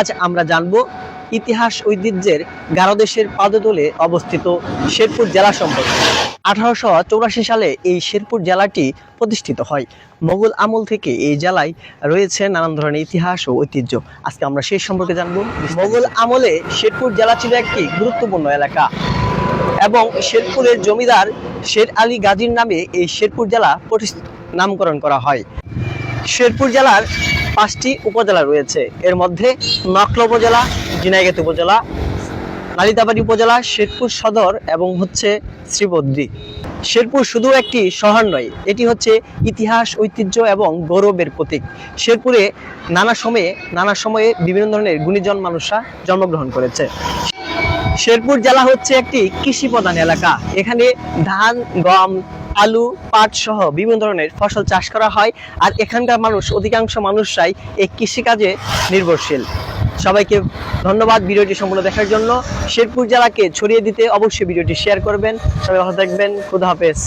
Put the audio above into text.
আজ আমরা জানব ইতিহাস ঐতিহ্যের গারোদেশের পাদতলে অবস্থিত শেরপুর জেলা সম্পর্কে। আঠারোশো সালে এই শেরপুর জেলাটি প্রতিষ্ঠিত হয়। মোগল আমল থেকে এই জেলায় রয়েছে নানান ধরনের ইতিহাস ও ঐতিহ্য। আজকে আমরা সেই সম্পর্কে জানব। মোগল আমলে শেরপুর জেলা ছিল একটি গুরুত্বপূর্ণ এলাকা এবং শেরপুরের জমিদার শের আলী গাজীর নামে এই শেরপুর জেলা প্রতিষ্ঠিত নামকরণ করা হয়। শেরপুর জেলার পাঁচটি উপজেলা রয়েছে। এর মধ্যে নকলা উপজেলা, ঝিনাইগাত উপজেলা, নালিতাবাড়ি উপজেলা, শেরপুর সদর এবং হচ্ছে শ্রীবদ্রী শেরপুর শুধু একটি শহর নয়, এটি হচ্ছে ইতিহাস, ঐতিহ্য এবং গৌরবের প্রতীক। শেরপুরে নানা সময়ে নানা সময়ে বিভিন্ন ধরনের গুণীজন মানুষরা জন্মগ্রহণ করেছে। শেরপুর জেলা হচ্ছে একটি কৃষি প্রধান এলাকা। এখানে ধান, গম আলু, পাট সহ বিভিন্ন ধরনের ফসল চাষ করা হয়। আর এখানকার মানুষ, অধিকাংশ মানুষরাই এই কৃষিকাজে নির্ভরশীল। সবাইকে ধন্যবাদ ভিডিওটি সম্পূর্ণ দেখার জন্য। শেরপুর জেলাকে ছড়িয়ে দিতে অবশ্যই ভিডিওটি শেয়ার করবেন। সবাই ভালো থাকবেন। খুদা হাফেজ।